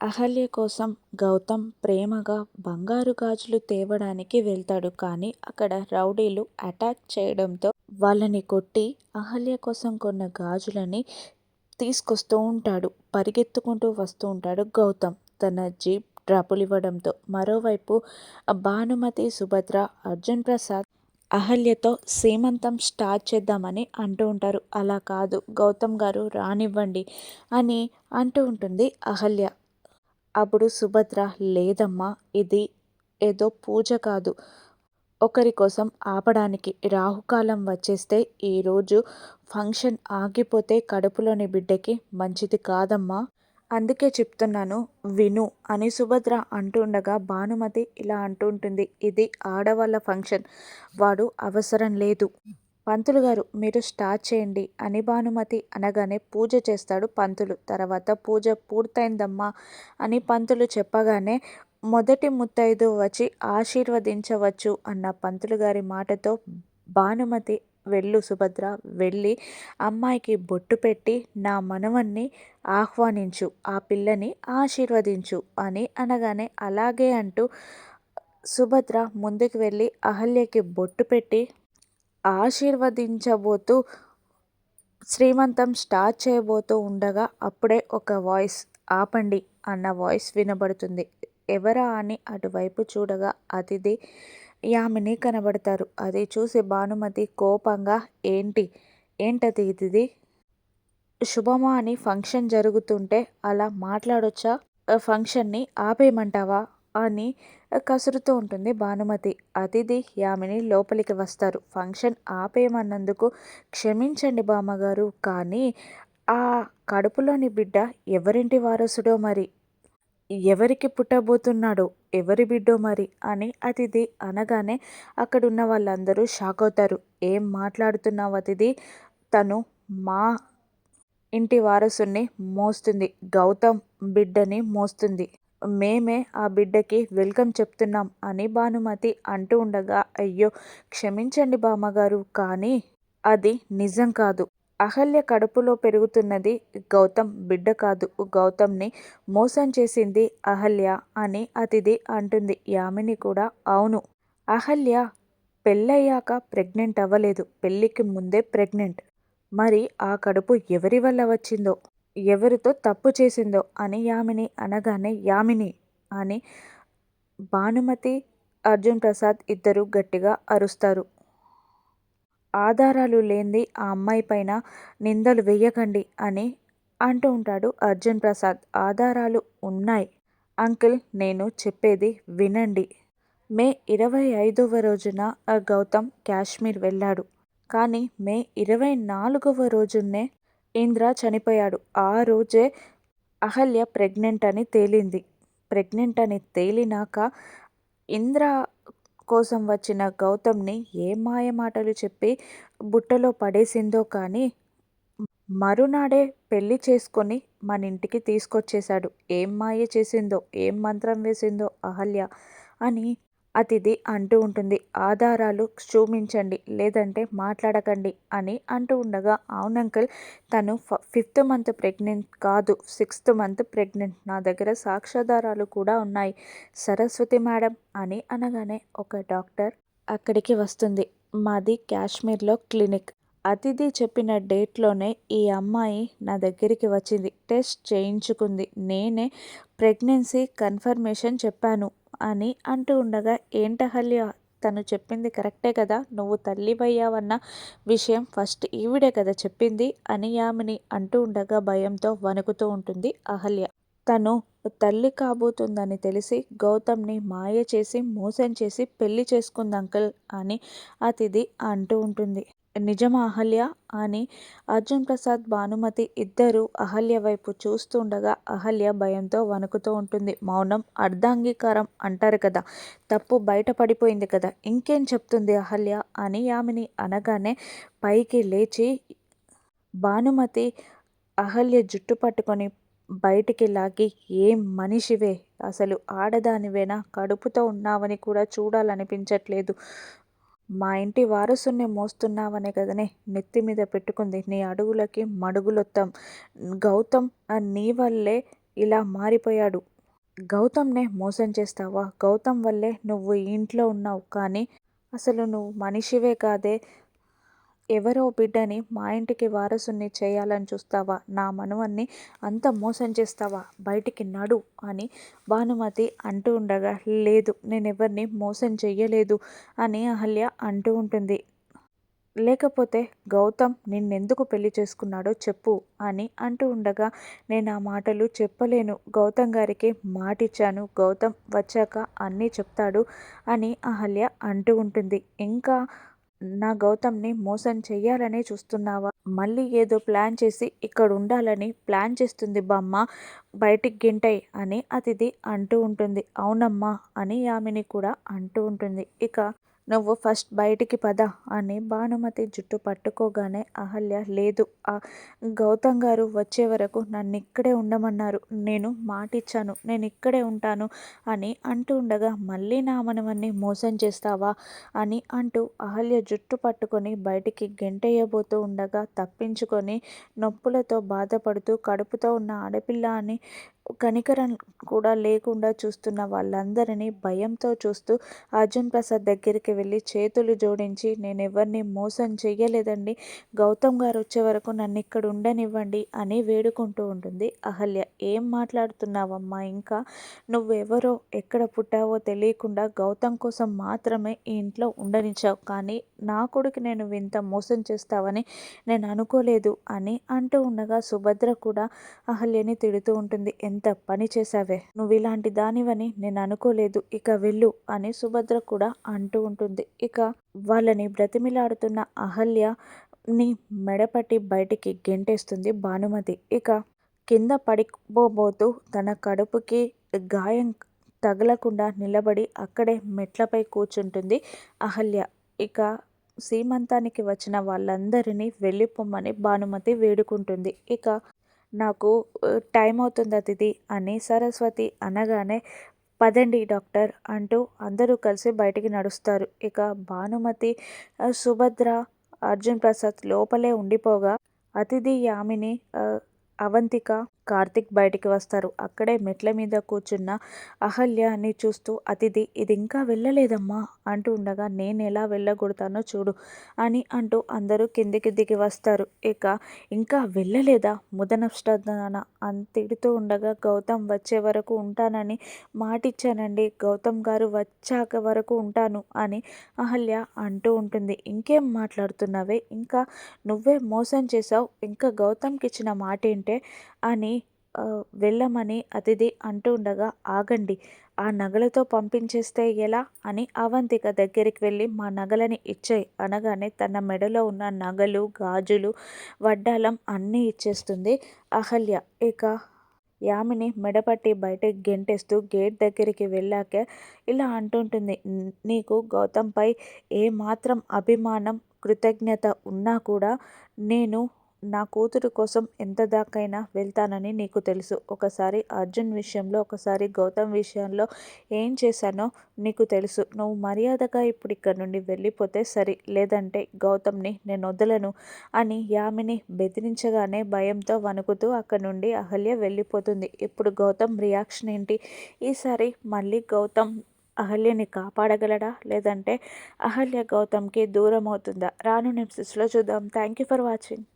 అహల్య కోసం గౌతమ్ ప్రేమగా బంగారు గాజులు తేవడానికి వెళ్తాడు. కానీ అక్కడ రౌడీలు అటాక్ చేయడంతో వాళ్ళని కొట్టి అహల్య కోసం కొన్న గాజులని తీసుకొస్తూ ఉంటాడు. పరిగెత్తుకుంటూ వస్తూ ఉంటాడు గౌతమ్. తన జీప్ డ్రాపులు ఇవ్వడంతో మరోవైపు భానుమతి సుభద్ర అర్జున్ ప్రసాద్ అహల్యతో సీమంతం స్టార్ట్ చేద్దామని అంటూ ఉంటారు. అలా కాదు గౌతమ్ గారు రానివ్వండి అని అంటూ ఉంటుంది అహల్య. అప్పుడు సుభద్ర లేదమ్మా ఇది ఏదో పూజ కాదు. ఒకరి కోసం ఆపడానికి రాహుకాలం వచ్చేస్తే ఈరోజు ఫంక్షన్ ఆగిపోతే కడుపులోని బిడ్డకి మంచిది కాదమ్మా. అందుకే చెప్తున్నాను విను అని సుభద్ర అంటుండగా భానుమతి ఇలా అంటుంటుంది ఇది ఆడవాళ్ళ ఫంక్షన్ వాడు అవసరం లేదు. పంతులు గారు మీరు స్టార్ట్ చేయండి. అని భానుమతి అనగానే పూజ చేస్తాడు పంతులు. తర్వాత పూజ పూర్తయిందమ్మా అని పంతులు చెప్పగానే మొదటి ముత్తైదు వచ్చి ఆశీర్వదించవచ్చు అన్న పంతులు గారి మాటతో భానుమతి వెళ్ళు సుభద్ర వెళ్ళి అమ్మాయికి బొట్టు పెట్టి నా మనవన్ని ఆహ్వానించు ఆ పిల్లని ఆశీర్వదించు అని అనగానే అలాగే అంటూ సుభద్ర ముందుకు వెళ్ళి అహల్యకి బొట్టు పెట్టి ఆశీర్వదించబోతూ శ్రీమంతం స్టార్ట్ చేయబోతూ ఉండగా అప్పుడే ఒక వాయిస్ ఆపండి అన్న వాయిస్ వినబడుతుంది. ఎవరా అని అటువైపు చూడగా అతిథి యామిని కనబడతారు. అది చూసి భానుమతి కోపంగా ఏంటి? ఏంటది ఇది శుభమా అని ఫంక్షన్ జరుగుతుంటే అలా మాట్లాడొచ్చా? ఫంక్షన్ని ఆపేయమంటావా? అని కసురుతూ ఉంటుంది భానుమతి. అతిథి యామిని లోపలికి వస్తారు. ఫంక్షన్ ఆపేయమన్నందుకు క్షమించండి బామ్మగారు. కానీ ఆ కడుపులోని బిడ్డ ఎవరింటి వారసుడో మరి? ఎవరికి పుట్టబోతున్నాడో? ఎవరి బిడ్డో మరి? అని అతిథి అనగానే అక్కడున్న వాళ్ళందరూ షాక్ అవుతారు. ఏం మాట్లాడుతున్నావు అతిథి? తను మా ఇంటి వారసుని మోస్తుంది. గౌతమ్ బిడ్డని మోస్తుంది. మేమే ఆ బిడ్డకి వెల్కమ్ చెప్తున్నాం అని భానుమతి అంటూ ఉండగా అయ్యో క్షమించండి బామ్మగారు కానీ అది నిజం కాదు. అహల్య కడుపులో పెరుగుతున్నది గౌతమ్ బిడ్డ కాదు. గౌతమ్ని మోసం చేసింది అహల్య అని అతిథి అంటుంది. యామిని కూడా అవును. అహల్య పెళ్ళయ్యాక ప్రెగ్నెంట్ అవ్వలేదు. పెళ్ళికి ముందే ప్రెగ్నెంట్. మరి ఆ కడుపు ఎవరి వల్ల వచ్చిందో? ఎవరితో తప్పు చేసిందో అని యామిని అనగానే యామిని అని భానుమతి అర్జున్ ప్రసాద్ ఇద్దరు గట్టిగా అరుస్తారు. ఆధారాలు లేనిది ఆ అమ్మాయి పైన నిందలు వేయకండి అని అంటూ ఉంటాడు అర్జున్ ప్రసాద్. ఆధారాలు ఉన్నాయి అంకిల్ నేను చెప్పేది వినండి. మే ఇరవై ఐదవ రోజున గౌతమ్ కాశ్మీర్ వెళ్ళాడు. కానీ మే ఇరవై నాలుగవ రోజునే ఇంద్ర చనిపోయాడు. ఆ రోజే అహల్య ప్రెగ్నెంట్ అని తేలింది. ప్రెగ్నెంట్ అని తేలినాక ఇంద్ర కోసం వచ్చిన గౌతమ్ని ఏ మాయమాటలు చెప్పి బుట్టలో పడేసిందో కానీ మరునాడే పెళ్ళి చేసుకొని మన ఇంటికి తీసుకొచ్చేశాడు. ఏం మాయ చేసిందో ఏం మంత్రం వేసిందో అహల్య అని అతిథి అంటూ ఉంటుంది. ఆధారాలు చూపించండి లేదంటే మాట్లాడకండి అని అంటూ ఉండగా అవును అంకుల్ తను ఫిఫ్త్ మంత్ ప్రెగ్నెంట్ కాదు సిక్స్త్ మంత్ ప్రెగ్నెంట్. నా దగ్గర సాక్ష్యాధారాలు కూడా ఉన్నాయి. సరస్వతి మేడం అని అనగానే ఒక డాక్టర్ అక్కడికి వస్తుంది. మాది కాశ్మీర్లో క్లినిక్. అతిథి చెప్పిన డేట్లోనే ఈ అమ్మాయి నా దగ్గరికి వచ్చింది. టెస్ట్ చేయించుకుంది. నేనే ప్రెగ్నెన్సీ కన్ఫర్మేషన్ చెప్పాను అని అంటూ ఉండగా ఏంటహల్య తను చెప్పింది కరెక్టే కదా? నువ్వు తల్లివయ్యావన్న విషయం ఫస్ట్ ఈవిడే కదా చెప్పింది అని యామిని అంటూ ఉండగా భయంతో వణుకుతూ ఉంటుంది అహల్య తను తల్లి కాబోతుందని తెలిసి గౌతమ్ని మాయ చేసి మోసం చేసి పెళ్ళి చేసుకుంది అంకుల్ అని అతిథి అంటూ ఉంటుంది. నిజం అహల్య? అని అర్జున్ ప్రసాద్ భానుమతి ఇద్దరు అహల్య వైపు చూస్తుండగా అహల్య భయంతో వణుకుతూ ఉంటుంది. మౌనం అర్ధాంగీకారం అంటారు కదా తప్పు బయటపడిపోయింది కదా ఇంకేం చెప్తుంది అహల్య? అని ఆమెని అనగానే పైకి లేచి భానుమతి అహల్య జుట్టు పట్టుకొని బయటికి లాగి ఏం మనిషివే అసలు ఆడదానివేనా? కడుపుతో ఉన్నావని కూడా చూడాలనిపించట్లేదు. మా ఇంటి వారసుని మోస్తున్నావనే కదనే నెత్తి మీద పెట్టుకుంది. నీ అడుగులకి మడుగులొత్తాం. గౌతమ్ నీ వల్లే ఇలా మారిపోయాడు. గౌతమ్నే మోసం చేస్తావా? గౌతమ్ వల్లే నువ్వు ఇంట్లో ఉన్నావు కానీ అసలు నువ్వు మనిషివే కాదే. ఎవరో బిడ్డని మా ఇంటికి వారసుని చేయాలని చూస్తావా? నా మనవన్ని అంత మోసం చేస్తావా? బయటికి నడు అని భానుమతి అంటూ ఉండగా లేదు నేను ఎవరిని మోసం చెయ్యలేదు అని అహల్య అంటూ ఉంటుంది. లేకపోతే గౌతమ్ నిన్నెందుకు పెళ్ళి చేసుకున్నాడో చెప్పు అని అంటూ ఉండగా నేను ఆ మాటలు చెప్పలేను. గౌతమ్ గారికి మాటిచ్చాను. గౌతమ్ వచ్చాక అన్నీ చెప్తాడు అని అహల్య అంటూ ఉంటుంది. ఇంకా నా గౌతమ్ని మోసం చెయ్యాలనే చూస్తున్నావా? మళ్ళీ ఏదో ప్లాన్ చేసి ఇక్కడ ఉండాలని ప్లాన్ చేస్తుంది బామ్మ. బయటికి గింటై అని అతిథి అంటూ ఉంటుంది. అవునమ్మా అని యామిని కూడా అంటూ ఉంటుంది. ఇక నువ్వు ఫస్ట్ బయటికి పద అని భానుమతి జుట్టు పట్టుకోగానే అహల్య లేదు. ఆ గౌతమ్ గారు వచ్చే వరకు నన్ను ఇక్కడే ఉండమన్నారు. నేను మాటిచ్చాను. నేను ఇక్కడే ఉంటాను అని అంటూ ఉండగా మళ్ళీ నా మనవన్ని మోసం చేస్తావా అని అంటూ అహల్య జుట్టు పట్టుకొని బయటికి గెంటయ్యబోతూ ఉండగా తప్పించుకొని నొప్పులతో బాధపడుతూ కడుపుతో ఉన్న ఆడపిల్ల అని కనికరం కూడా లేకుండా చూస్తున్న వాళ్ళందరినీ భయంతో చూస్తూ అర్జున్ ప్రసాద్ దగ్గరికి వెళ్ళి చేతులు జోడించి నేను ఎవరిని మోసం చేయలేదండి గౌతమ్ గారు వచ్చే వరకు నన్ను ఇక్కడ ఉండనివ్వండి అని వేడుకుంటూ ఉంటుంది. అహల్య ఏం మాట్లాడుతున్నావమ్మా? ఇంకా నువ్వెవరో ఎక్కడ పుట్టావో తెలియకుండా గౌతమ్ కోసం మాత్రమే ఈ ఇంట్లో ఉండనిచ్చావు. కానీ నా కొడుకు నేను వింత మోసం చేస్తావని నేను అనుకోలేదు అని అంటూ ఉండగా సుభద్ర కూడా అహల్యని తిడుతూ ఉంటుంది. ఎంత పని చేశావే? నువ్వు ఇలాంటి దానివని నేను అనుకోలేదు. ఇక వెళ్ళు అని సుభద్ర కూడా అంటూ ఉంటుంది. ఇక వాళ్ళని బ్రతిమిలాడుతున్న అహల్య ని మెడపట్టి బయటికి గెంటేస్తుంది భానుమతి. ఇక కింద పడిపోబోతూ తన కడుపుకి గాయం తగలకుండా నిలబడి అక్కడే మెట్లపై కూర్చుంటుంది అహల్య. ఇక సీమంతానికి వచ్చిన వాళ్ళందరినీ వెళ్ళిపోమ్మని భానుమతి వేడుకుంటుంది. ఇక నాకు టైం అవుతుంది అతిథి అని సరస్వతి అనగానే పదండి డాక్టర్ అంటూ అందరూ కలిసి బయటికి నడుస్తారు. ఇక భానుమతి సుభద్ర అర్జున్ ప్రసాద్ లోపలే ఉండిపోగా అతిథి యామిని అవంతిక కార్తిక్ బయటికి వస్తారు. అక్కడే మెట్ల మీద కూర్చున్న అహల్యని చూస్తూ అతిథి ఇది ఇంకా వెళ్ళలేదమ్మా అంటూ ఉండగా నేను ఎలా వెళ్ళగొడతానో చూడు అని అంటూ అందరూ కిందికి దిగి వస్తారు. ఇక ఇంకా వెళ్ళలేదా? ముదనష్టన అని తిడుతూ ఉండగా గౌతమ్ వచ్చే వరకు ఉంటానని మాటిచ్చానండి. గౌతమ్ గారు వచ్చాక వరకు ఉంటాను అని అహల్య అంటూ ఉంటుంది. ఇంకేం మాట్లాడుతున్నావే? ఇంకా నువ్వే మోసం చేసావు ఇంకా గౌతమ్కి ఇచ్చిన మాట ఏంటే అని వెళ్ళమని అతిథి అంటూ ఉండగా ఆగండి ఆ నగలతో పంపించేస్తే ఎలా? అని అవంతిక దగ్గరికి వెళ్ళి మా నగలని ఇచ్చాయి అనగానే తన మెడలో ఉన్న నగలు గాజులు వడ్డాలం అన్నీ ఇచ్చేస్తుంది. అహల్య ఇక యామిని మెడపట్టి బయటకు గెంటేస్తూ గేట్ దగ్గరికి వెళ్ళాక ఇలా అంటుంటుంది నీకు గౌతంపై ఏమాత్రం అభిమానం కృతజ్ఞత ఉన్నా కూడా నేను నా కూతురు కోసం ఎంత దాకైనా వెళ్తానని నీకు తెలుసు. ఒకసారి అర్జున్ విషయంలో ఒకసారి గౌతమ్ విషయంలో ఏం చేశానో నీకు తెలుసు. నువ్వు మర్యాదగా ఇప్పుడు ఇక్కడ నుండి వెళ్ళిపోతే సరి. లేదంటే గౌతమ్ని నేను వదలను అని యామిని బెదిరించగానే భయంతో వణుకుతూ అక్కడ నుండి అహల్య వెళ్ళిపోతుంది. ఇప్పుడు గౌతమ్ రియాక్షన్ ఏంటి? ఈసారి మళ్ళీ గౌతమ్ అహల్యని కాపాడగలడా? లేదంటే అహల్య గౌతమ్కి దూరం అవుతుందా రాను నెప్సిస్లో చూద్దాం. Thank you for watching.